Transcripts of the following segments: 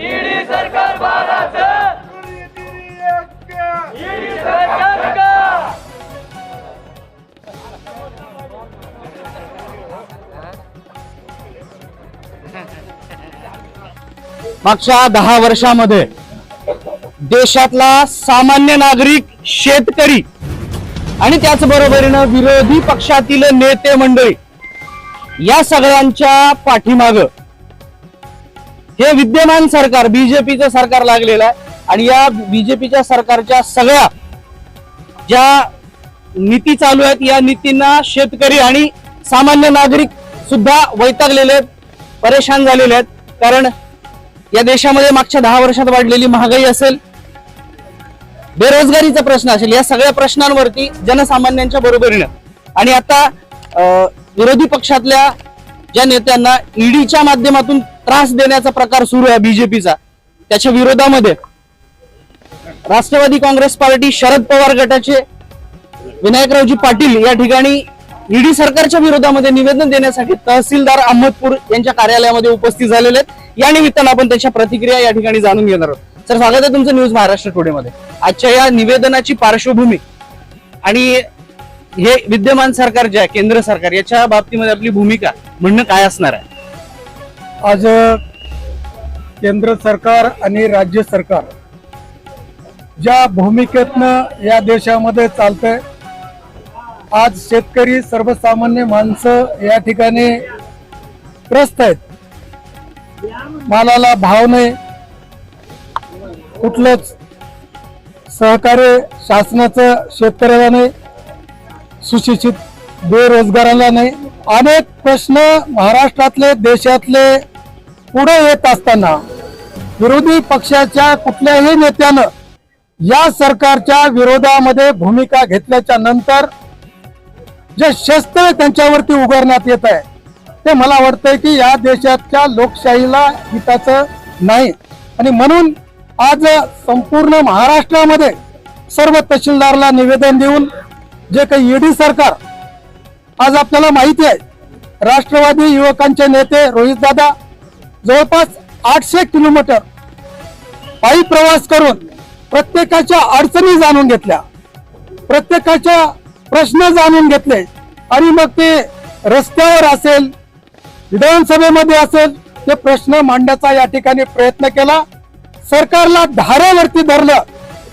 ED सरकार बाळाचं. ED सरकार का? मागच्या दहा वर्षामध्ये देशातला सामान्य नागरिक शेतकरी आणि त्याचबरोबरीनं विरोधी पक्षातील नेते मंडळी या सगळ्यांच्या पाठीमागं हे विद्यमान सरकार बीजेपीचं सरकार लागलेलं आहे. आणि या बीजेपीच्या सरकारच्या सगळ्या ज्या नीती चालू आहेत या नीतींना शेतकरी आणि सामान्य नागरिक सुद्धा वैतागलेले आहेत परेशान झालेले आहेत. कारण या देशामध्ये मागच्या दहा वर्षात वाढलेली महागाई असेल बेरोजगारीचा प्रश्न असेल या सगळ्या प्रश्नांवरती जनसामान्यांच्या बरोबरीनं. आणि आता अं, विरोधी पक्षातल्या ज्या नेत्यांना ईडीच्या माध्यमातून त्रास देण्याचा प्रकार सुरू आहे बीजेपीचा. त्याच्या विरोधामध्ये राष्ट्रवादी काँग्रेस पार्टी शरद पवार गटाचे विनायकरावजी पाटील या ठिकाणी ईडी सरकारच्या विरोधामध्ये निवेदन देण्यासाठी तहसीलदार अहमदपूर यांच्या कार्यालयामध्ये उपस्थित झालेले आहेत. या निमित्तानं आपण त्यांच्या प्रतिक्रिया या ठिकाणी जाणून घेणार आहोत. सर स्वागत आहे तुमचं न्यूज महाराष्ट्र टुडेमध्ये. आजच्या या निवेदनाची पार्श्वभूमी आणि हे विद्यमान सरकार जे आहे केंद्र सरकार याच्या बाबतीमध्ये आपली भूमिका म्हणणं काय असणार आहे? आज केंद्र सरकार आणि राज्य सरकार ज्या भूमिकेतनं या देशामध्ये चालतंय आज शेतकरी सर्वसामान्य माणसं या ठिकाणी त्रस्त आहेत. मालाला भाव नाही. कुठलंच सहकार्य शासनाचं शेतकऱ्याला नाही. सुशिक्षित बेरोजगाराला नाही. अनेक प्रश्न महाराष्ट्रातले देशातले पुढे येत असताना विरोधी पक्षाच्या कुठल्याही नेत्यानं या सरकारच्या विरोधामध्ये भूमिका घेतल्याच्या नंतर जे शस्त्र त्यांच्यावरती उगारण्यात येत आहे ते मला वाटतंय की या देशातल्या लोकशाहीला हिताचं नाही. आणि म्हणून आज संपूर्ण महाराष्ट्रामध्ये सर्व तहसीलदारला निवेदन देऊन जे काही ईडी सरकार आज आपल्याला माहिती आहे राष्ट्रवादी युवकांचे नेते रोहित दादा जवळपास आठशे किलोमीटर पायी प्रवास करून प्रत्येकाच्या अडचणी जाणून घेतल्या प्रत्येकाच्या प्रश्न जाणून घेतले आणि मग ते रस्त्यावर असेल विधानसभेमध्ये असेल ते प्रश्न मांडण्याचा या ठिकाणी प्रयत्न केला. सरकारला धारेवरती धरलं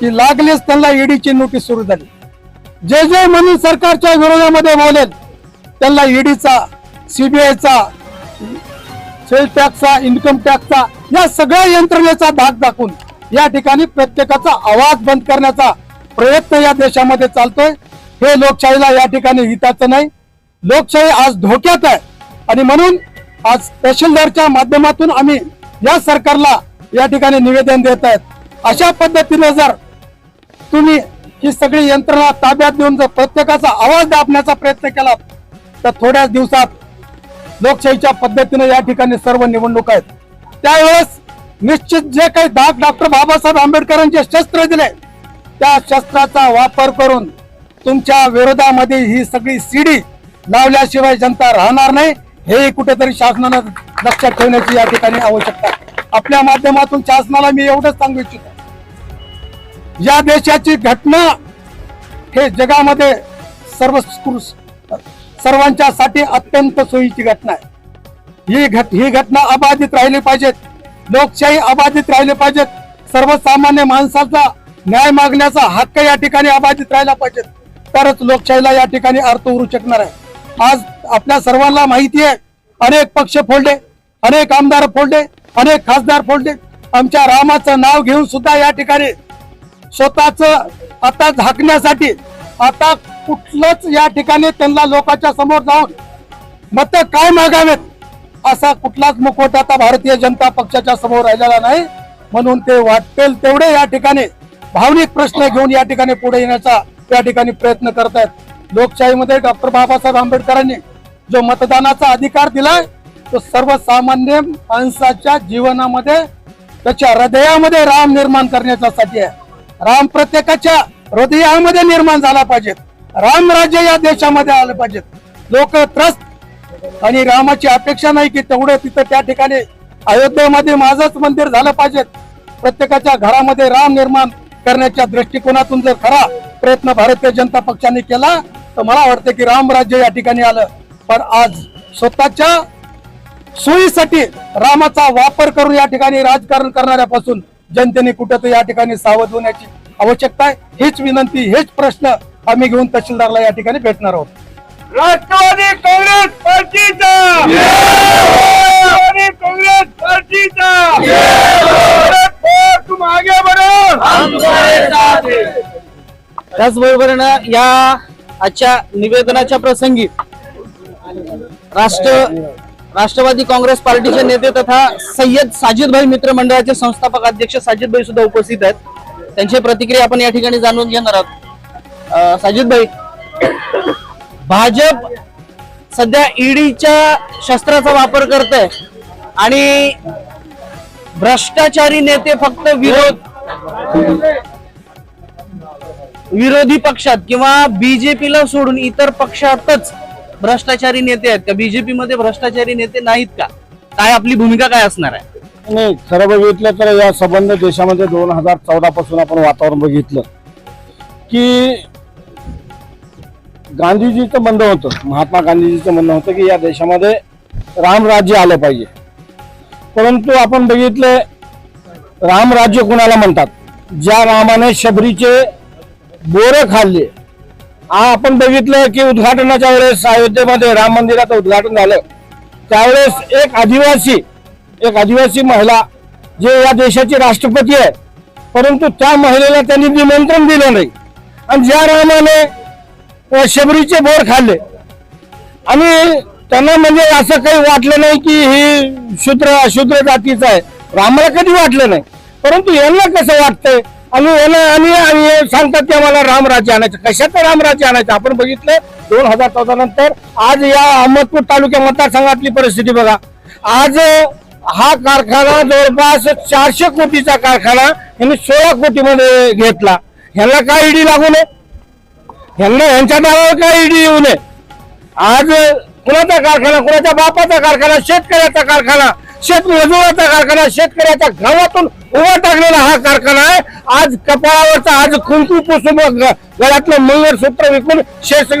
की लागलेच त्यांना ईडीची नोटीस सुरू झाली. जे जे म्हणून सरकारच्या विरोधामध्ये बोलेल त्यांना ईडीचा सीबीआयचा सेल टॅक्सचा इन्कम टॅक्सचा या सगळ्या यंत्रणेचा धाक दाखवून या ठिकाणी प्रत्येकाचा आवाज बंद करण्याचा प्रयत्न या देशामध्ये चालतोय. हे लोकशाहीला या ठिकाणी हिताचं नाही. लोकशाही आज धोक्यात आहे. आणि म्हणून आज तहसीलदारच्या माध्यमातून आम्ही या सरकारला या ठिकाणी निवेदन देत आहेत. अशा पद्धतीने जर तुम्ही ही सगळी यंत्रणा ताब्यात देऊन जर प्रत्येकाचा आवाज दाबण्याचा प्रयत्न केला तर थोड्याच दिवसात लोकशाहीच्या पद्धतीने या ठिकाणी सर्व निवडणूक आहेत. त्यावेळेस निश्चित जे काही दाग डॉक्टर बाबासाहेब आंबेडकरांचे शस्त्र दिले त्या शस्त्राचा वापर करून तुमच्या विरोधामध्ये ही सगळी सीडी लावल्याशिवाय जनता राहणार नाही हे कुठेतरी शासनानं लक्षात ठेवण्याची या ठिकाणी आवश्यकता आपल्या माध्यमातून शासनाला मी एवढंच सांगू इच्छितो. या देशाची घटना हे जगामध्ये सर्व सर्वांच्या साठी अत्यंत सोयीची घटना आहे. ही घट ही घटना अबाधित राहिली पाहिजेत. लोकशाही अबाधित राहिली पाहिजेत. सर्वसामान्य माणसाचा न्याय मागण्याचा हक्क या ठिकाणी अबाधित राहिला पाहिजेत. तरच लोकशाहीला या ठिकाणी अर्थ उरू शकणार आहे. आज आपल्या सर्वांना माहिती आहे अनेक पक्ष फोडले अनेक आमदार फोडले अनेक खासदार फोडले. आमच्या रामाचं नाव घेऊन सुद्धा या ठिकाणी स्वतःच आता झाकण्यासाठी आता कुठलंच या ठिकाणी त्यांना लोकांच्या समोर जाऊन मत काय मागावेत असा कुठलाच मुखवटा आता भारतीय जनता पक्षाच्या समोर राहिलेला नाही. म्हणून ते वाटेल तेवढे या ठिकाणी भावनिक प्रश्न घेऊन या ठिकाणी पुढे येण्याचा या ठिकाणी प्रयत्न करत आहेत लोकशाहीमध्ये डॉक्टर बाबासाहेब आंबेडकरांनी जो मतदानाचा अधिकार दिलाय तो सर्वसामान्य माणसाच्या जीवनामध्ये त्याच्या हृदयामध्ये राम निर्माण करण्याच्यासाठी आहे. राम प्रत्येकाच्या हृदयामध्ये निर्माण झाला पाहिजे. रामराज्य या देशामध्ये आलं पाहिजेत. लोक त्रस्त आणि रामाची अपेक्षा नाही की तेवढं तिथं त्या ठिकाणी अयोध्येमध्ये माझंच मंदिर झालं पाहिजेत. प्रत्येकाच्या घरामध्ये राम निर्माण करण्याच्या दृष्टिकोनातून जर खरा प्रयत्न भारतीय जनता पक्षाने केला तर मला वाटतं की रामराज्य या ठिकाणी आलं. पण आज स्वतःच्या सोयीसाठी रामाचा वापर करून या ठिकाणी राजकारण करणाऱ्यापासून जनतेने कुठं या ठिकाणी सावध होण्याची आवश्यकता आहे. हीच विनंती हेच प्रश्न आम्ही घेऊन तहसीलदारला या ठिकाणी भेटणार आहोत. राष्ट्रवादी काँग्रेस पार्टीचा! राष्ट्रवादी काँग्रेस पार्टीचा! भारत फोड़, तुम आगे बढ़ो हम तुम्हारे साथ हैं त्याचबरोबरीनं या आजच्या निवेदनाच्या प्रसंगी राष्ट्र राष्ट्रवादी काँग्रेस पार्टीचे नेते तथा सय्यद साजिदभाई मित्र मंडळाचे संस्थापक अध्यक्ष साजिदभाई सुद्धा उपस्थित आहेत. त्यांची प्रतिक्रिया आपण या ठिकाणी जाणून घेणार आहोत. साजिद भाई भाजप सध्या ईडीच्या शस्त्राचा वापर करत आहे आणि भ्रष्टाचारी नेते फक्त विरोध विरोधी पक्षात किंवा बीजेपीला सोडून इतर पक्षातच भ्रष्टाचारी नेते आहेत. का बीजेपी मध्ये भ्रष्टाचारी नेते नाहीत का? काय आपली भूमिका काय असणार आहे? नाही खरं बघितलं तर या संबंध देशामध्ये दोन हजार चौदा पासून आपण वातावरण बघितलं की गांधीजीचं म्हणणं होतं महात्मा गांधीजीचं म्हणणं होतं की या देशामध्ये रामराज्य आलं पाहिजे. परंतु आपण बघितलं रामराज्य कुणाला म्हणतात? ज्या रामाने शबरीचे बोरं खाल्ले. आपण बघितलं की उद्घाटनाच्या वेळेस अयोध्येमध्ये राम मंदिराचं उद्घाटन झालं. त्यावेळेस एक आदिवासी एक आदिवासी महिला जे या देशाची राष्ट्रपती आहे परंतु त्या महिलेला त्यांनी निमंत्रण दिलं नाही. आणि ज्या रामाने शबरीचे बोर खाल्ले. आणि त्यांना म्हणजे असं काही वाटलं नाही की ही शूद्र अशूद्र जातीचं आहे. रामाला कधी वाटलं नाही. परंतु यांना कसं वाटतंय? आणि यांना आणि आणि सांगतात की आम्हाला रामराज्य आणायचं. कशाचं रामराज्य आणायचं? आपण बघितलं दोन हजार चौदा नंतर आज या अहमदपूर तालुक्या मतदारसंघातली परिस्थिती बघा. आज हा कारखाना जवळपास चारशे कोटीचा कारखाना यांनी सोळा कोटीमध्ये घेतला. ह्यांना काय ईडी लागू नये? ह्यांना ह्यांच्या नावावर काय ईडी येऊ नये? आज कुणाचा कारखाना कुणाच्या बापाचा कारखाना शेतकऱ्याचा कारखाना शेतमजुराचा कारखाना शेतकऱ्याच्या गावातून उभा टाकलेला हा कारखाना आहे. आज कपाळावरचा आज कुंकू पुसून घरातलं गळ्यातलं मंगळसूत्र विकून शेत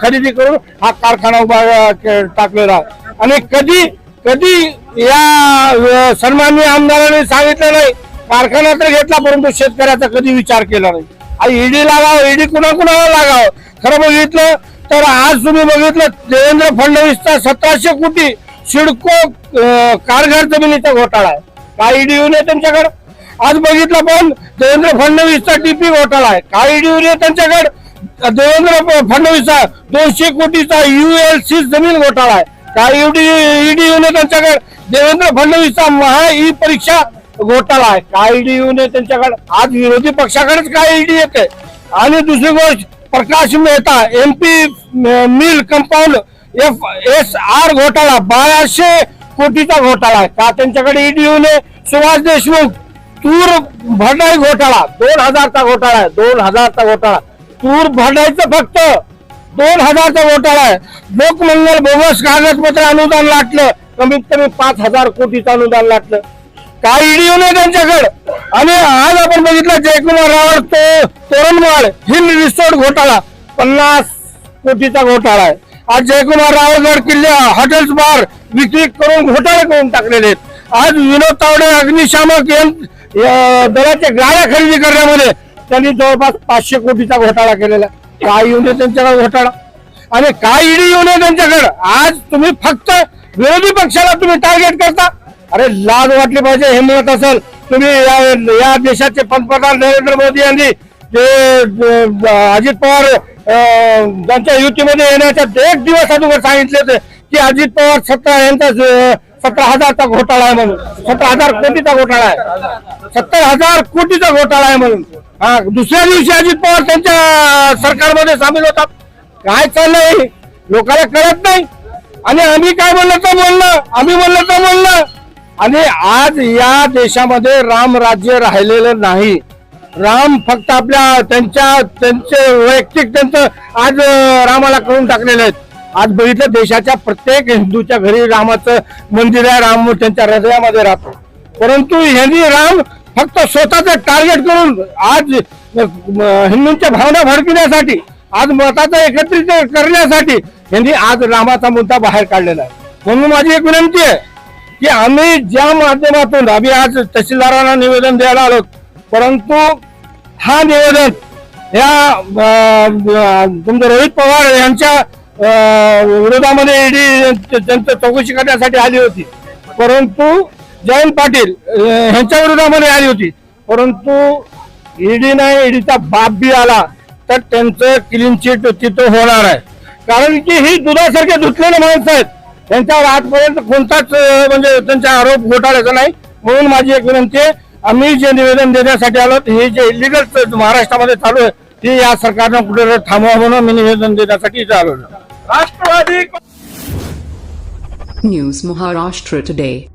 खरेदी करून हा कारखाना उभा टाकलेला आहे. आणि कधी कधी या सन्माननीय आमदारांनी सांगितलं नाही कारखाना तर घेतला परंतु शेतकऱ्याचा कधी विचार केला नाही. ईडी लागावं ईडी कुणा कुणाला लागावं? खरं बघितलं तर आज तुम्ही बघितलं देवेंद्र फडणवीसचा सतराशे कोटी सिडको अं, जमिनीचा घोटाळा आहे. काय ईडी येऊ नये त्यांच्याकडे? आज बघितलं पण देवेंद्र फडणवीसचा टीपी घोटाळा आहे. काय ईडी येऊन त्यांच्याकडे? देवेंद्र फ- फडणवीसचा दोनशे कोटीचा युएलसी जमीन घोटाळा आहे. काय ईडी ईडी येऊ नये त्यांच्याकडे? देवेंद्र फडणवीसचा महा ई परीक्षा घोटाळा आहे. काय ईडी येऊ नये त्यांच्याकडे आज विरोधी पक्षाकडेच काय ईडी येते आणि दुसरी गोष्ट Prakash Mehta MP mill compound F S R घोटाळा बाराशे कोटीचा घोटाळा आहे. का त्यांच्याकडे ईडी येऊ नये सुभाष देशमुख तूर भरडाई घोटाळा दोन हजारचा घोटाळा आहे. दोन हजारचा घोटाळा. तूर भरडायचं फक्त दोन हजारचा घोटाळा आहे. लोकमंगल बोगस कागदपत्र अनुदान लाटलं. कमीत कमी पाच हजार कोटीचं अनुदान लाटलं. काय ईडी येऊ नये त्यांच्याकडे. आणि आज आपण बघितलं जयकुमार रावळ तो तोरणमाळ हिल रिसोर्ट घोटाळा पन्नास कोटीचा घोटाळा आहे. आज जयकुमार रावळगड किल्ले हॉटेल्स बार विक्री करून घोटाळे करून टाकलेले आहेत. आज विनोद तावडे अग्निशामक दलाच्या गाड्या खरेदी करण्यामध्ये त्यांनी जवळपास पाचशे कोटीचा घोटाळा केलेला काय येऊ नये त्यांच्याकडे घोटाळा. आणि काय ईडी येऊ नये त्यांच्याकडे. आज तुम्ही फक्त विरोधी पक्षाला तुम्ही टार्गेट करता अरे लाज वाटली पाहिजे हे म्हणत असेल. तुम्ही या या देशाचे पंतप्रधान नरेंद्र मोदी यांनी ते अजित पवार अं, त्यांच्या युतीमध्ये येण्याच्या एक दिवस अगोदर सांगितले होते की अजित पवार सतरा यांचा सतरा हजारचा घोटाळा आहे म्हणून. सतरा हजार कोटीचा घोटाळा आहे. सत्तर हजार कोटीचा घोटाळा आहे म्हणून. हा दुसऱ्या दिवशी अजित पवार त्यांच्या सरकारमध्ये सामील होतात. काय चाललंय लोकांना कळत नाही. आणि आम्ही काय म्हणलं तर बोललं आम्ही म्हणलं तर बोललं आणि आज या देशामध्ये राम राज्य राहिलेलं नाही. राम फक्त आपल्या त्यांच्या त्यांचे वैयक्तिक त्यांचं आज रामाला करून टाकलेले आहेत. आज बघितलं देशाच्या प्रत्येक हिंदूच्या घरी रामाचं मंदिर आहे राम त्यांच्या हृदयामध्ये राहतो. परंतु ह्यांनी राम फक्त स्वतःच टार्गेट करून आज हिंदूंच्या भावना भडकण्यासाठी आज मताचं एकत्रित करण्यासाठी यांनी आज रामाचा मुद्दा बाहेर काढलेला आहे. म्हणून माझी एक विनंती आहे की आम्ही ज्या माध्यमातून आम्ही आज तहसीलदारांना निवेदन द्यायला आलो परंतु हा निवेदन या अं, तुमचे रोहित पवार यांच्या विरोधामध्ये ईडी त्यांचं चौकशी करण्यासाठी आली होती. परंतु जयंत पाटील यांच्या विरोधामध्ये आली होती. परंतु ईडी नाही ईडीचा बाप बी आला तर त्यांचं क्लीन चिट तिथं होणार आहे. कारण की ही दुधासारखे धुतलेले माणसं आहेत. त्यांच्यावर आजपर्यंत कोणताच म्हणजे त्यांचा आरोप घोटाळ्याचा नाही म्हणून माझी एक विनंती आहे आम्ही जे निवेदन देण्यासाठी आलो हे जे इलिगल महाराष्ट्रामध्ये चालू आहे ते या सरकारनं कुठे थांबवा म्हणून मी निवेदन देण्यासाठी इथे आलो राष्ट्रवादी News Maharashtra Today.